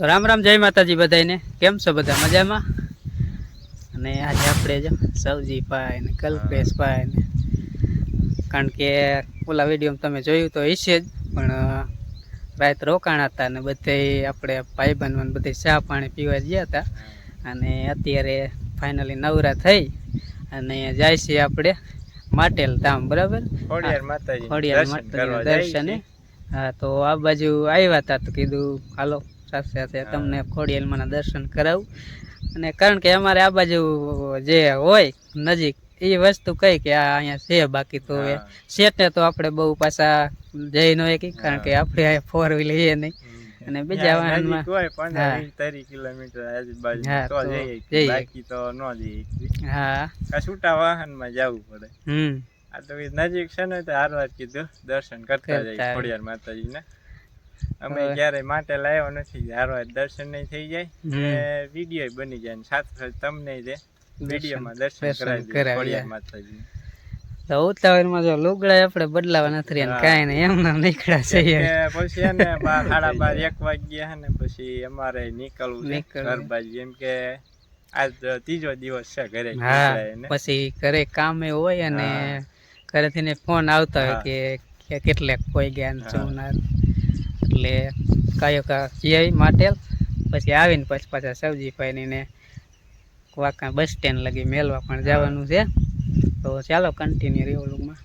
તો રામ રામ જય માતાજી બધાને કેમ છો બધા? મજામાં? અને આજે આપણે જો સવજીભાઈ ને કલ્પેશભાઈ ને. કારણ કે ઓલા વિડીયોમાં તમે જોયું તો હશે જ પણ રાત રોકાણ હતા ને બધે આપણે ભાઈ બહેન બધે ચા પાણી પીવા ગયા હતા. અને અત્યારે ફાઇનલી નવરા થઈ અને જાય છે આપણે માટેલ ધામ બરાબર? માતાજી દર્શને હા તો આ બાજુ આવ્યા હતા તો કીધું હાલો સાથે તમને ખોડિયાલમાંના દર્શન કરાવું. અને કારણ કે અમારે આ બાજુ જે હોય નજીક એ વસ્તુ કઈ કે આ અહીંયા છે બાકી તો સેટને તો આપણે બહુ પાછા જઈ ન કે કારણ કે આપણે ફોર વ્હીલ છે નહીં. અને બીજા વાહનમાં કિલોમીટર. બાકી તો ન જઈએ હા. આ છૂટા વાહનમાં જવું પડે. હમ. આ તો નજીક છે ને તો હારવાર કીધું દર્શન કરતા જાય ખોડિયાર માતાજી ને અમે ક્યારે માટે લાવ્યો નથી હારવાર દર્શન નહીં થઈ જાય વીડિયો બની જાય સાથે સાથે તમને જે વિડીયોમાં દર્શન કરાવી. માતાજી તો ઉતાવળમાં જો લુગડા આપણે બદલાવા નથી રહ્યા કાંઈ નહીં એમના નીકળ્યા છે પછી એને સાડા બાર એક વાગ્યા ને પછી અમારે નીકળવું. ઘર બાજુ એમ કે આજ ત્રીજો દિવસ છે ઘરે પછી ઘરે કામે હોય અને. ઘરેથી ને ફોન આવતા હોય કે કેટલે કેટલેક કોઈ ગયા ના એટલે કયો જઈ માટેલ. પછી આવીને પછી પાછા સબ્જી ને વાંકા બસ સ્ટેન્ડ લગી મેળવા પણ જવાનું છે. તો ચાલો કન્ટિન્યુ રેવલુમાં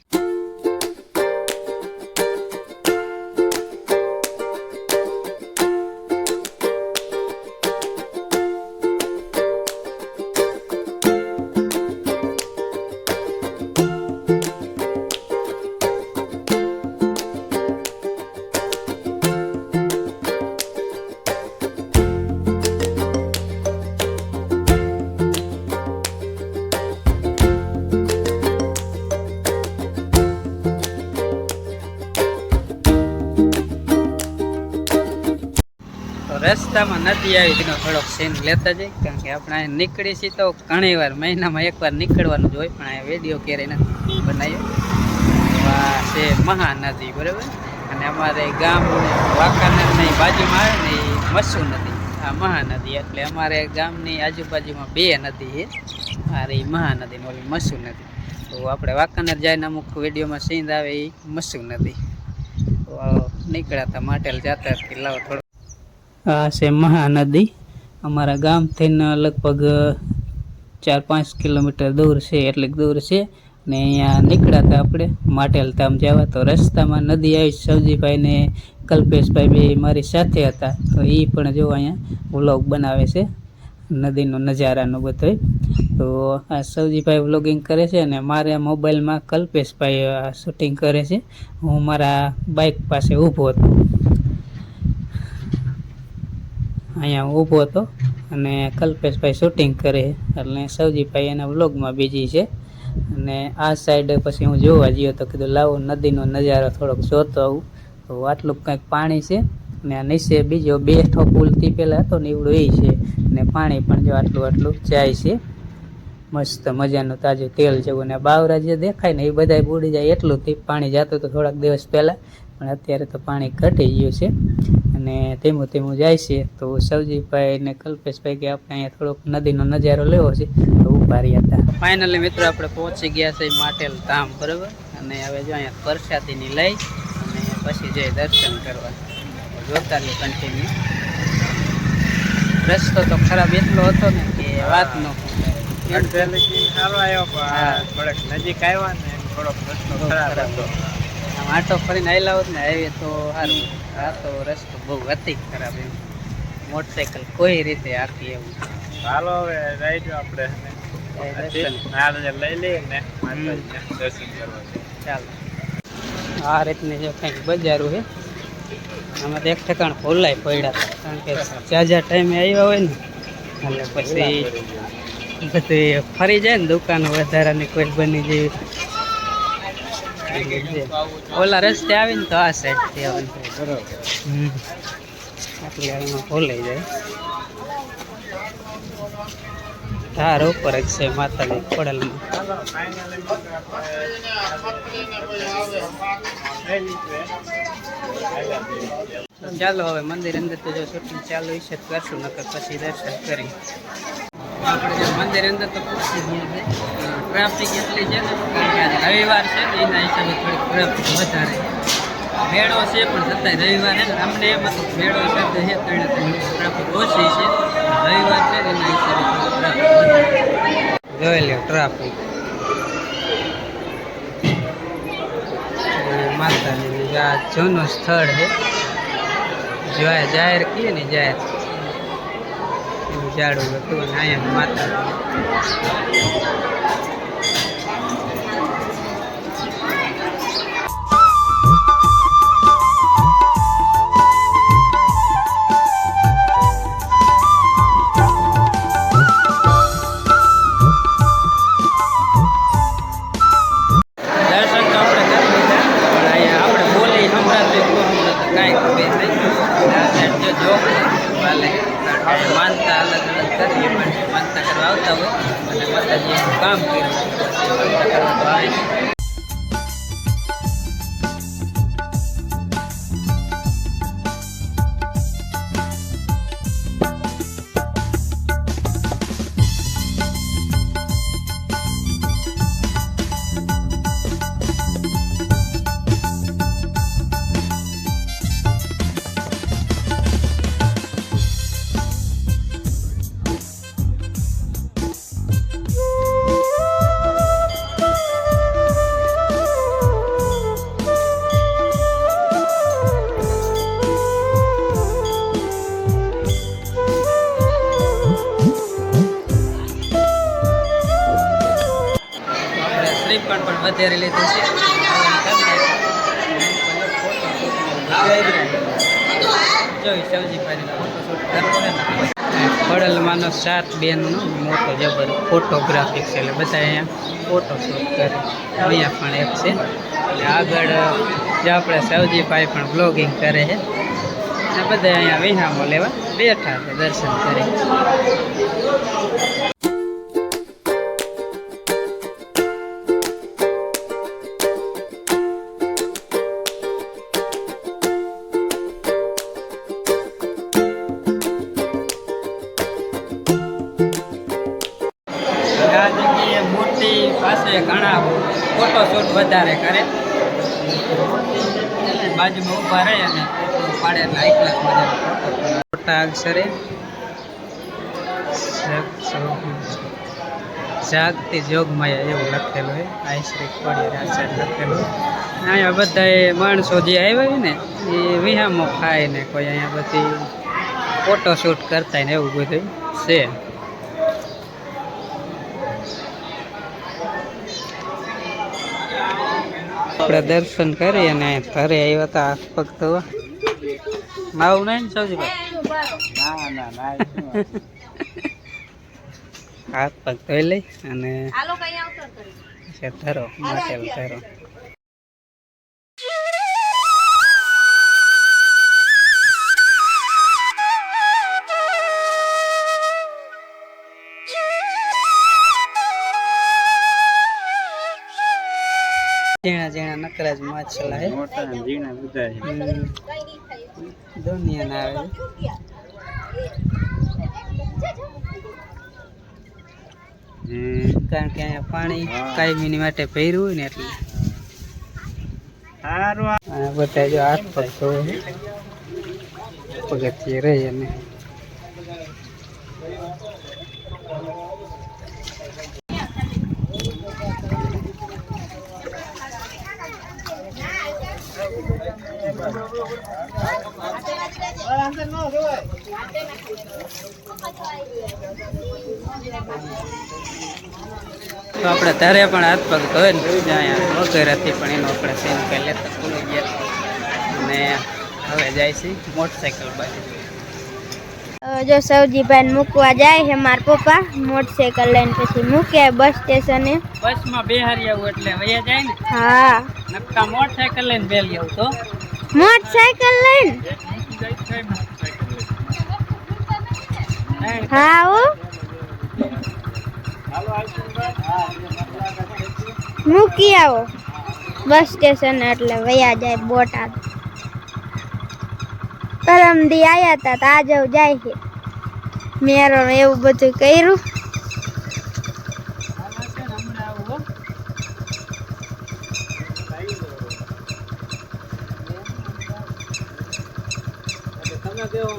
નદી આવી તેનો થોડોક સીન લેતા જઈએ કારણ કે આપણે અહીં નીકળી છીએ તો ઘણી વાર મહિનામાં એકવાર નીકળવાનું જ હોય, પણ અહીંયા વીડિયો ક્યારેય નથી બનાવ્યો. આ છે મહાનદી, બરાબર? અને અમારે ગામ વાંકાનેરની બાજુમાં આવે ને એ મસુ નદી. આ મહાનદી, એટલે અમારે ગામની આજુબાજુમાં બે નદી છે. આ રહી મહાનદી, ને ઓલી મસુ નદી. તો આપણે વાંકાનેર જઈને અમુક વિડીયોમાં સીન આવે એ મસુ નદી. નીકળ્યા હતા, માટેલ જતા લાવો થોડો આ છે મહાનદી. અમારા ગામથી લગભગ ચાર પાંચ કિલોમીટર દૂર છે, એટલીક દૂર છે. ને અહીંયા નીકળ્યા હતા આપણે માટેલ ધામ જવા. તો રસ્તામાં નદી આવી સવજીભાઈ ને કલ્પેશભાઈ બે મારી સાથે હતા. તો એ પણ જો અહીંયા વ્લોગ બનાવે છે. નદીનો નજારાનો બધો. તો આ સવજીભાઈ વ્લોગિંગ કરે છે અને મારા મોબાઈલમાં કલ્પેશભાઈ શૂટિંગ કરે છે. હું મારા બાઇક પાસે ઊભો હતો. અહીંયા ઊભો હતો અને કલ્પેશભાઈ શૂટિંગ કરે એટલે સવજીભાઈ એના વ્લોગમાં બીજી છે. અને આ સાઈડ પછી હું જોવા જઈએ તો કીધું, લાવો, નદીનો નજારો થોડોક જોતો આવું. તો આટલું કંઈક પાણી છે અને આ નીચે બીજો બેઠો પુલથી પહેલાં હતો ને એવડું એ છે. અને પાણી પણ જો આટલું આટલું જાય છે. મસ્ત મજાનું તાજું તેલ જેવું ને બાવરા જે દેખાય ને એ બધા બુડી જાય એટલું તે પાણી જતું હતું થોડાક દિવસ પહેલાં. પણ અત્યારે તો પાણી ઘટી ગયું છે. અને ધીમું ધીમું જાય છે તો સવજીભાઈ ને કલ્પેશભાઈ કે આપણે અહીંયા થોડોક નદીનો નજારો લેવો છે તો ઊભા રહ્યા હતા. ફાઇનલી મિત્રો આપણે પહોંચી ગયા છે માટેલ ધામ બરાબર? અને હવે જો અહીંયા પ્રસાદીની લઈ અને પછી જઈ દર્શન કરવા. જોતા લે કન્ટિન્યુ રસ્તો તો ખરાબ એટલો હતો ને કે વાત ન પૂછો. સારો આવ્યો પણ થોડેક નજીક આવ્યા ને થોડોક રસ્તો ખરાબ હતો. આમ આટો ફરીને આવેલા હોત ને આવીએ તો સારું. આ તો રસ્તો બહુ અતિ ખરાબ એમ. મોટરસાઇકલ કોઈ રીતે આખી એવું. ચાલો હવે રાઈડ આપણે લઈ લઈએ ને દર્શન કરવા ચાલો. આ રીતની જો કંઈક બજારું છે આમાં એક ઠેકાણ ખોલાય પડ્યા કારણ કે જાજા ટાઈમે આવ્યા હોય ને એટલે પછી બધું ફરી જાય ને દુકાન વધારાની કોઈ બની જેવી ઓલા રસ્તે આવીને તો આ સાઈડથી આવે હમ આટલી વારમાં ખોલાઈ જાય. ધાર ઉપર જ છે માતાજી ખોડલમાં. ચાલો હવે મંદિર અંદર તો જો શૂટિંગ ચાલુ છે કરશું, નકર પછી દર્શન કરી. આપણે મંદિર અંદર તો ટ્રાફિક એટલી છે ને રવિવાર છે ને, એના હિસાબે થોડીક ટ્રાફિક વધારે મેળો છે, પણ છતાંય રવિવાર અમને એમ હતું મેળો છે ત્રણે ત્રણ ટ્રાફિક ઓછી છે. રવિવાર છે ને, એના હિસાબે ટ્રાફિક વધારે ટ્રાફિક. માતાજીનું જૂનું સ્થળ છે, જોયા જાહેર કહીએ ને, જાહેર. ઝાડું હતું અને અહીંયા માતાજી. હોય. અને માતાજી એનું કામ કર્યું. શ્રીફળ પણ વધારે લીધું છે. જોઈ સવજીભાઈનો ફોટોશૂટ કરવો ને ખોડલમાંનો સાત બેનનો મોટો જબર ફોટોગ્રાફી છે, એટલે બધા અહીંયા ફોટોશૂટ કરે. અહીંયા પણ એક છે. એટલે આગળ, જે આપણે સવજીભાઈ પણ બ્લોગિંગ કરે છે. અને બધા અહીંયા વિહામો લેવા બેઠા છે, દર્શન કરી. પાસે ઘણા ફોટોશૂટ વધારે કરે. બાજુમાં ઊભા રહે અને પાડે એટલે હાઈ બધા મોટા અક્ષરે જાગતી જોગમાયા એવું લખેલું હોય આઈશ્રી કોડી ખોડી લખેલું હોય. અહીંયા બધા માણસો જે આવ્યા હોય ને, એ વિહામો ખાય ને કોઈ અહીંયા બધી ફોટોશૂટ કરતા ને એવું બધું છે. આપણે દર્શન કરી અને ઘરે આવ્યા હતા હાથ પગ ધોવા. નાવું નહીં ને સૌજીભાઈ. હાથ પગ ધોઈ લઈ અને ધરો માટેલ ધરો. નકરા જ માછલા હે. મોટા ઝીણા બધા હે. હમ. દુનિયાના આવે. કારણ કે અહીંયા પાણી. કાયમીની માટે ભર્યું હોય ને એટલે. સારું બધા જો હાથ પર. પગથિયે રહી અને તો આપણે તારે પણ હાથ પગ ધોઈ ને હતી પણ એનો આપણે સીન કંઈ લેતા ભૂલી ગયા. અને હવે જાય છે મોટરસાઇકલ બાજુ. જો સૌજીભાઈ મૂકવા જાય છે મારા પપ્પા મોટરસાઇકલ લઈને પછી મૂકે બસ સ્ટેશને બસમાં બેહારી આવું એટલે વયા જાય ને? હા. નક્કા મોટરસાઇકલ લઈને બેલી આવું તો. મોટરસાઇકલ લઈને. હા હો. મૂકી આવો. બસ સ્ટેશન એટલે વયા જાય બોટાદ. પરમ દી આયા હતા તો આજે જાય છે મેરો એવું બધું કર્યું. તમે કેવો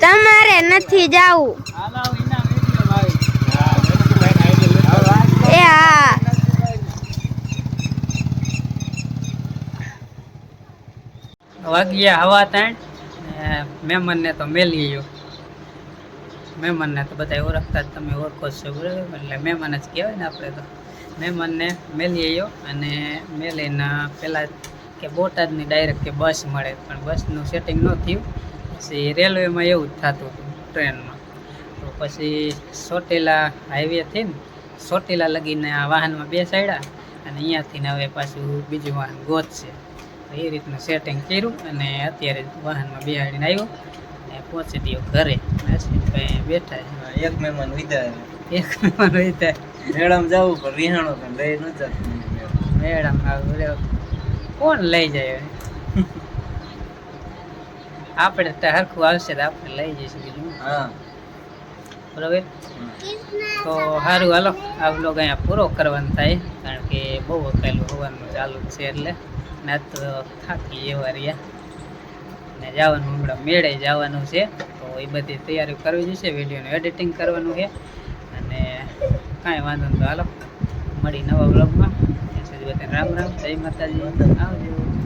તમારે નથી જાવું. એ હા. વાગ્યા હવા ત્રણ મહેમાનને તો મેલી ગયો મહેમાનને તો બધા ઓળખતા જ તમે ઓળખો જ છો, બરાબર? એટલે મહેમાન જ કહેવાય ને આપણે તો. મહેમાનને મેલી આવ્યો અને મેલીને પહેલાં કે બોટાદની ડાયરેક્ટ કે બસ મળે, પણ બસનું સેટિંગ ન થયું. પછી રેલવેમાં એવું જ થતું હતું, ટ્રેનમાં. તો પછી ચોટીલા હાઈવેથી ને, સોટેલા લગીને આ વાહનમાં બેસાડ્યા, અને અહીંયાથી હવે પાછું બીજું વાહન ગોતશે. તો એ રીતનું સેટિંગ કર્યું અને અત્યારે વાહનમાં બેહાડીને આવ્યો અને પહોંચી દયો ઘરે. નસીબભાઈ બેઠા છે. એક મહેમાન વિદા એક મહેમાન ત્યાં મેળામાં જવું પણ રિહાણો પણ લઈ ન જતું. મેડમ આવે કોણ લઈ જાય? આપણે તો હરખું આવશે તો આપણે લઈ જઈશું બીજું. હા. બરાબર? તો સારું હાલો. આ બ્લોગ અહીંયા પૂરો કરવાનો થાય કારણ કે બહુ અકાયેલું હોવાનું ચાલુ જ છે એટલે. ના તો થાકી એવા રહ્યા. ને જવાનું હમણાં મેળે જવાનું છે. તો એ બધી તૈયારી કરવી જશે વિડીયોનું એડિટિંગ કરવાનું છે. અને કાંઈ વાંધો નહીં તો હાલો મળી નવા બ્લોગમાં રામ રામ, જય માતાજી. આવજો.